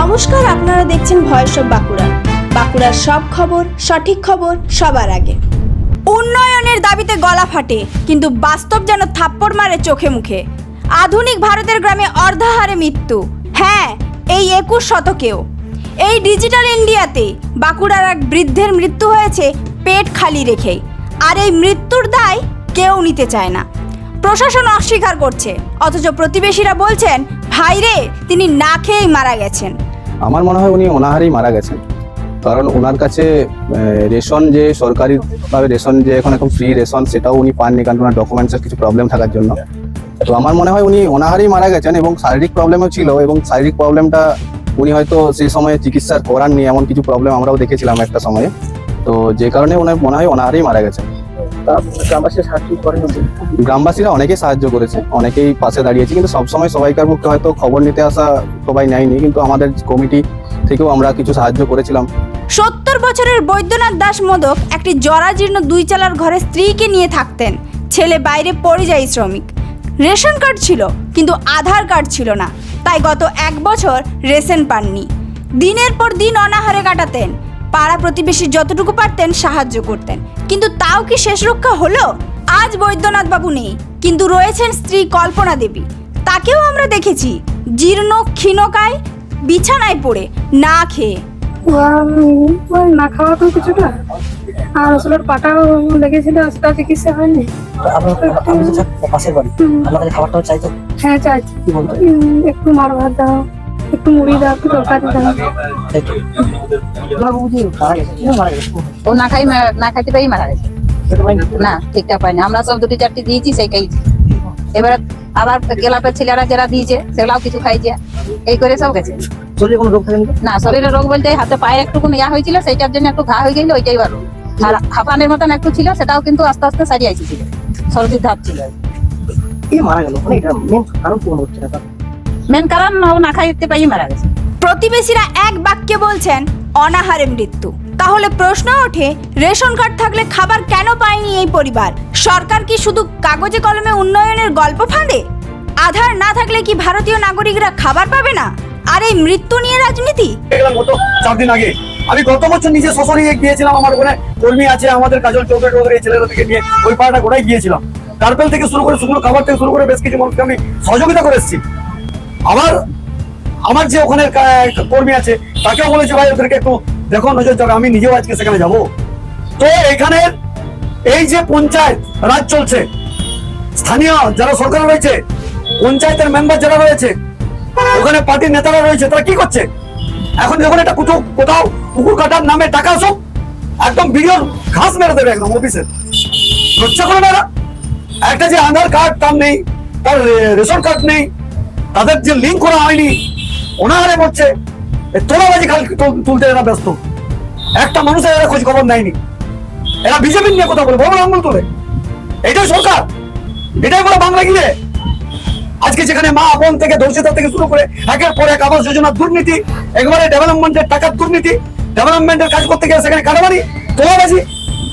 নমস্কার, আপনারা দেখছেন ভয়েস অফ বাঁকুড়া। বাঁকুড়ার সব খবর, সঠিক খবর, সবার আগে। উন্নয়নের দাবিতে গলা ফাটে, কিন্তু বাস্তব যেন থাপ্পড় মারে চোখে মুখে। আধুনিক ভারতের গ্রামে অর্ধাহারে মৃত্যু। হ্যাঁ এই একুশ শতকেও। এই ডিজিটাল ইন্ডিয়াতে বাঁকুড়ার এক বৃদ্ধের মৃত্যু হয়েছে পেট খালি রেখেই। আর এই মৃত্যুর দায় কেউ নিতে চায় না। প্রশাসন অস্বীকার করছে, অথচ প্রতিবেশীরা বলছেন, ভাইরে, তিনি না খেয়েই মারা গেছেন। আমার মনে হয় উনি অনাহারেই মারা গেছেন। কারণ ওনার কাছে রেশন যে সরকারিভাবে রেশন যে এখন এখন ফ্রি রেশন, সেটাও উনি পাননি কারণ ওনার ডকুমেন্টসের কিছু প্রবলেম থাকার জন্য। তো আমার মনে হয় উনি অনাহারেই মারা গেছেন এবং শারীরিক প্রবলেমও ছিল এবং শারীরিক প্রবলেমটা উনি হয়তো সেই সময়ে চিকিৎসার করাননি, এমন কিছু প্রবলেম আমরাও দেখেছিলাম একটা সময়ে। তো যে কারণে ওনার মনে হয় অনাহারেই মারা গেছেন। গ্রামবাসী সাহায্য করেন গ্রামবাসীরা অনেকেই সাহায্য করেছে অনেকেই পাশে দাঁড়িয়েছে কিন্তু সবসময় সবাইকার পক্ষে হয়তো খবর নিতে আসা সবাই নেয়নি কিন্তু আমাদের কমিটি থেকেও আমরা কিছু সাহায্য করেছিলাম। সত্তর বছরের বৈদ্যনাথ দাস মোদক একটি জরাজীর্ণ দুই চালার ঘরে স্ত্রীকে নিয়ে থাকতেন। ছেলে বাইরে পরিযায়ী শ্রমিক। রেশন কার্ড ছিল কিন্তু আধার কার্ড ছিল না। তাই গত এক বছর রেশন পাননি। দিনের পর দিন অনাহারে কাটাতেন। পাড়া প্রতিবেশী যতটুকু পারতেন সাহায্য করতেন। কিন্তু তাও কি শেষ রক্ষা হলো? আজ বৈদ্যনাথ বাবু নেই কিন্তু রয়েছেন স্ত্রী কল্পনা দেবী। তাকেও আমরা দেখেছি জীর্ণ ক্ষীণকায় বিছানায় পড়ে না খেয়ে। ওই না খাওয়া তো কিছুটা। আর আসলে পাটাও লেগেছিল সেটা চিকিৎসা হয়নি। পাশের বাড়ি। খাবারটাও চাইতো হ্যাঁ চাইছি কি বলতো? উম, একটু মার ভাত দাও। একটু মুড়ি দাও একটু তরকারি দাও। ও না খাই না খাইতে মারা গেছে। না ঠিকঠাক পাইনি আমরা সব দুটি চারটি দিয়েছি সেই খাইছি এবারে আবার গেলাপের ছেলেরা যারা দিয়েছে সেগুলাও কিছু খাইছে। এই করে সব গেছে। শরীরে কোনো রোগ না শরীরে রোগ বলতে হাতে পায়ে একটু ইয়া হয়েছিল সেইটার জন্য একটু ঘা হয়ে গেছিল ওইটাই বার। আর হাঁপানের মতন একটু ছিল সেটাও কিন্তু আস্তে আস্তে সারিয়ে আইছিল সর্দির ধাপ ছিল। মারা গেল। মানে এটা মেন কারণ কি মনে হচ্ছে না? মেন কারণ ও না খাইতে পেয়েই মারা গেছে। প্রতিবেশীরা এক বাক্যে বলছেন অনাহারে মৃত্যু। তাহলে প্রশ্ন ওঠে রেশন কার্ড থাকলে খাবার কেন পায়নি এই পরিবার? সরকার কি শুধু কাগজে কলমে উন্নয়নের গল্প ফাঁদে? আধার না থাকলে কি ভারতীয় নাগরিকরা খাবার পাবে না? আর এই মৃত্যু নিয়ে রাজনীতি? চার দিন আগে। আমি গত বছর নিজে সশরীরে গিয়েছিলাম আমার ওখানে কর্মী আছে আমাদের কাজল চৌধুরী চৌধুরী থেকে নিয়ে ওই পাড়াটা গোড়ায় গিয়েছিলাম। কার্পেল থেকে শুরু করে শুকনো খাবার থেকে শুরু করে বেশ কিছু মানুষকে আমি সহযোগিতা করে এসেছি। আমার আমার যে ওখানে কর্মী আছে, তাকেও বলেছে, ভাই, ওদেরকে একটু দেখো, নজর যাবে আমি নিজেও আজকে সেখানে যাব। তো এখানে এই যে পঞ্চায়েত, রাজ চলছে। স্থানীয় যারা সরকার রয়েছে, পঞ্চায়েতের মেম্বার যারা রয়েছে, ওখানে পার্টির নেতারা রয়েছে, তারা কি করছে? এখন যখন একটা কোথাও কোথাও পুকুর কাটার নামে টাকা আসুক একদম ভিডিওর ঘাস মেরে দেবে একদম অফিসে লজ্জা করে না একটা যে আধার কার্ড, তার নেই, তার রেশন কার্ড নেই তাদের যে লিঙ্ক করা হয়নি অনাহারে মরছে তোলাবাজি খাল তুল- তুলতে এরা ব্যস্ত। একটা মানুষের এরা খোঁজ খবর নেয়নি। এরা বিজেপি নিয়ে কথা বলে, বড় আঙ্গুল তোলে। এটাই সরকার। এটাই বলে বাংলা গিয়ে আজকে যেখানে মা বোন থেকে ধর্ষিতা থেকে শুরু করে একের পর এক আবাস যোজনার দুর্নীতি, একবারে ডেভেলপমেন্টের টাকার দুর্নীতি ডেভেলপমেন্টের কাজ করতে গিয়ে সেখানে কাটাবাড়ি তোলাবাজি,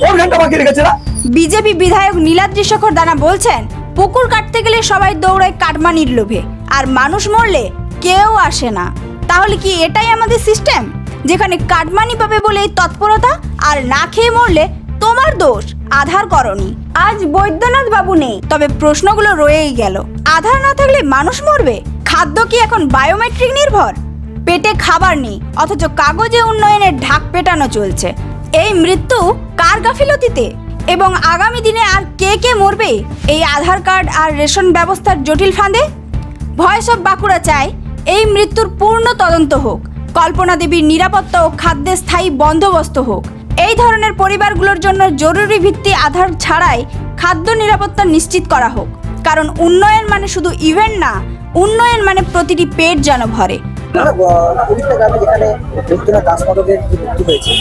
ওর ঘণ্টা বাকি রেখেছে না বিজেপি বিধায়ক নীলাদ্রি শেখর দানা বলছেন, পুকুর কাটতে গেলে সবাই দৌড়ায় কাটমানির লোভে। আর মানুষ মরলে কেউ আসে না। তাহলে কি এটাই আমাদের সিস্টেম যেখানে কাটমানি পাবে বলে এই তৎপরতা আর না খেয়ে মরলে তোমার দোষ, আধার করনি। আজ বৈদ্যনাথ বাবু নেই, তবে প্রশ্নগুলো রয়েই গেল। আধার না থাকলে মানুষ মরবে? খাদ্য কি এখন বায়োমেট্রিক নির্ভর? পেটে খাবার নেই, অথচ কাগজে উন্নয়নের ঢাক পেটানো চলছে। এই মৃত্যু কার গাফিলতিতে? এবং আগামী দিনে আর কে কে মরবে? এই আধার কার্ড আর রেশন ব্যবস্থার জটিল ফাঁদে ভয়েস অফ বাঁকুড়া চায়। এই মৃত্যুর পূর্ণ তদন্ত হোক। কল্পনা দেবীর নিরাপত্তা ও খাদ্যের স্থায়ী বন্দোবস্ত হোক। এই ধরনের পরিবারগুলোর জন্য জরুরি ভিত্তি আধার ছাড়াই খাদ্য নিরাপত্তা নিশ্চিত করা হোক। কারণ উন্নয়ন মানে শুধু ইভেন্ট না, উন্নয়ন মানে প্রতিটি পেট যেন ভরে। না, আহ, প্রত্যেকটা গ্রামে যেখানে বৈদ্যনাথ দাস মাদকের যে মৃত্যু হয়েছে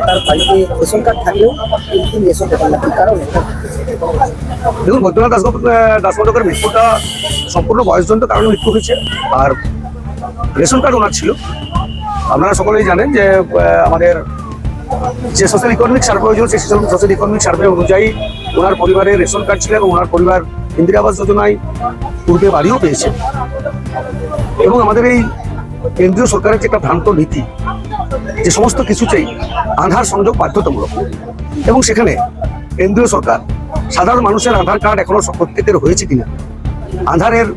তার বাড়িতে রেশন কার্ড থাকলেও কিন্তু রেশন পেতাম না কি কারণ দেখুন বৈদ্যনাথ দাস দাসমদকের মৃত্যুটা সম্পূর্ণ বয়সজনিত কারণে মৃত্যু হয়েছে। আর রেশন কার্ড ওনার ছিল। আপনারা সকলেই জানেন যে আমাদের যে সোশ্যাল ইকোনমিক সার্ভে হয়েছিল সেই সোশ্যাল ইকোনমিক সার্ভে অনুযায়ী ওনার পরিবারের রেশন কার্ড ছিল এবং ওনার পরিবার ইন্দিরা আবাস যোজনায় পূর্বে বাড়িও পেয়েছে। এবং আমাদের এই কেন্দ্রীয় সরকারের যে একটা ভ্রান্ত নীতি যে সমস্ত কিছুতেই আধার সংযোগ বাধ্যতামূলক। এবং সেখানে কেন্দ্রীয় সরকার সাধারণ মানুষের আধার কার্ড এখনও প্রত্যেকের হয়েছে কিনা আধারের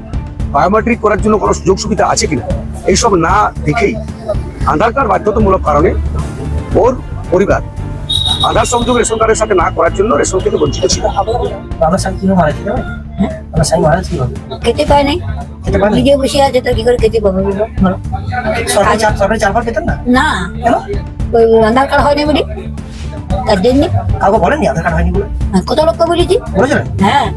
বায়োমেট্রিক করার জন্য কোনো সুযোগ সুবিধা আছে কিনা এইসব না দেখেই আধার কার্ড বাধ্যতামূলক কারণে ওর পরিবার আধার সংযোগ রেশন কার্ডের সাথে না করার জন্য রেশন থেকে বঞ্চিত ছিল। খেতে পায় নাই। নিজে বসে আছে তো কি করে খেতে পাবো বলো? বলো। সরকারি চাল সরকারি চাল পেতেন না? না। কেন? ওই আধার কার্ড হয়নি বলি। তার জন্য। কাউকে বলেননি আধার কার্ড হয়নি বলে? কত লোককে বলেছি? বলেছিলেন? হ্যাঁ।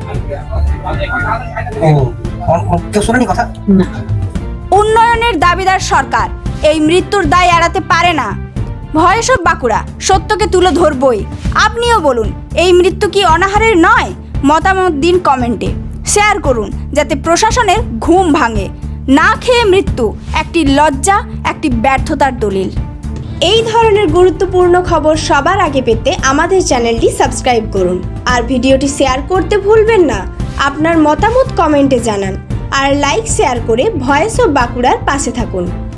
ও অ- অ- কেউ শোনেনি কথা? না। উন্নয়নের দাবিদার সরকার। এই মৃত্যুর দায় এড়াতে পারে না। ভয়েস সব বাঁকুড়া সত্যকে তুলে ধরবই। আপনিও বলুন এই মৃত্যু কি অনাহারের নয়? মতামত দিন কমেন্টে। শেয়ার করুন যাতে প্রশাসনের ঘুম ভাঙে। না খেয়ে মৃত্যু একটি লজ্জা, একটি ব্যর্থতার দলিল। এই ধরনের গুরুত্বপূর্ণ খবর সবার আগে পেতে আমাদের চ্যানেলটি সাবস্ক্রাইব করুন। আর ভিডিওটি শেয়ার করতে ভুলবেন না। আপনার মতামত কমেন্টে জানান। আর লাইক, শেয়ার করে ভয়েস অফ বাঁকুড়ার পাশে থাকুন।